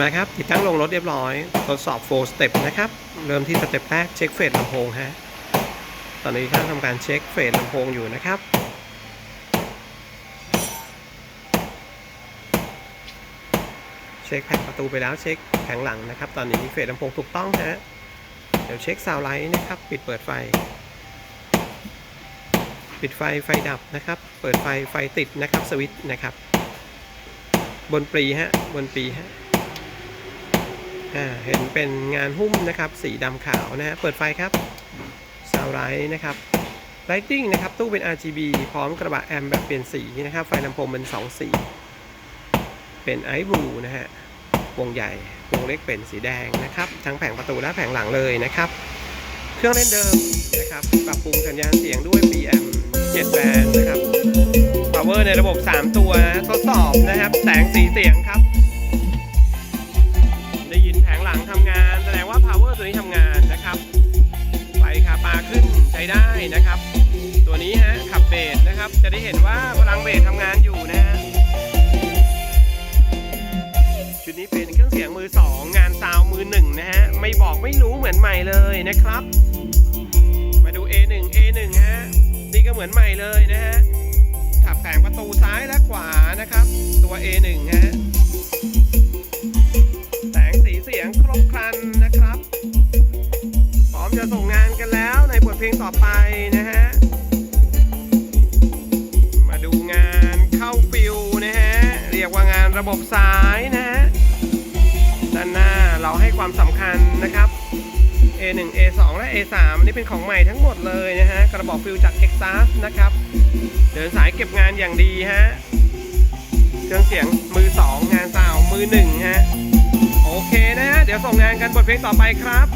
มาครับติดตั้งลงรถเรียบร้อย ทดสอบ 4 step นะครับ เริ่มที่สเต็ปแรกเช็คเฟสลำโพงฮะตอนนี้ท่านทำการเช็คเฟสลำโพงอยู่นะครับเช็คแผงประตูไปแล้วเช็คแผงหลังนะครับ ตอนนี้เฟสลำโพงถูกต้องฮะเดี๋ยวเช็คซาวไลท์นะครับ ปิดเปิดไฟ ปิดไฟไฟดับนะครับ เปิดไฟไฟติดนะครับสวิตช์นะครับ บนปรีฮะบนปรีฮะ เห็นเป็นงานหุ้มนะครับ สีดำขาวนะฮะเปิดไฟครับซาวไลท์นะครับไลติ้งนะครับ ตู้เป็น RGB พร้อมกระบะแอมแบบเปลี่ยนสีนะครับ ไฟลำโพงเป็น 2 สี เป็นไอบูนะฮะ วงใหญ่ วงเล็กเป็นสีแดงนะครับ ทั้งแผงประตูและแผงหลังเลยนะครับ เครื่องเล่นเดิมนะครับ ปรับปรุงสัญญาณเสียงด้วย PM 7แบนนะครับ power ในระบบ 3 ตัวทดสอบนะครับ แสงสีเสียงครับ งหลังทำงาน แสดงว่า power ตัวนี้ทำงานนะครับไฟคาปาขึ้นใช้ได้นะครับ ตัวนี้ฮะขับเบสนะครับ จะได้เห็นว่าพลังเบสทำงานอยู่นะฮะชุดนี้เป็นเครื่องเสียงมือ 2 งานซาวมือ 1 นะฮะ ไม่บอกไม่รู้เหมือนใหม่เลยนะครับ มาดู A1 A1 ฮะ นี่ก็เหมือนใหม่เลยนะฮะขับแผงประตูซ้ายและขวานะครับ ตัว A1 ฮะ ต่อไปนะฮะ มาดูงานเข้าฟิวนะฮะ เรียกว่างานระบบสายนะฮะ ด้านหน้าเราให้ความสำคัญนะครับ A1 A2 และ A3 นนี้เป็นของใหม่ทั้งหมดเลยนะฮะ กระบอกฟิวจาก Exas นะครับ เดินสายเก็บงานอย่างดีฮะ เครื่องเสียงมือ 2 งานซาวมือ 1 ฮะ โอเคนะฮะ เดี๋ยวส่งงานกันบทเพลงต่อไปครับ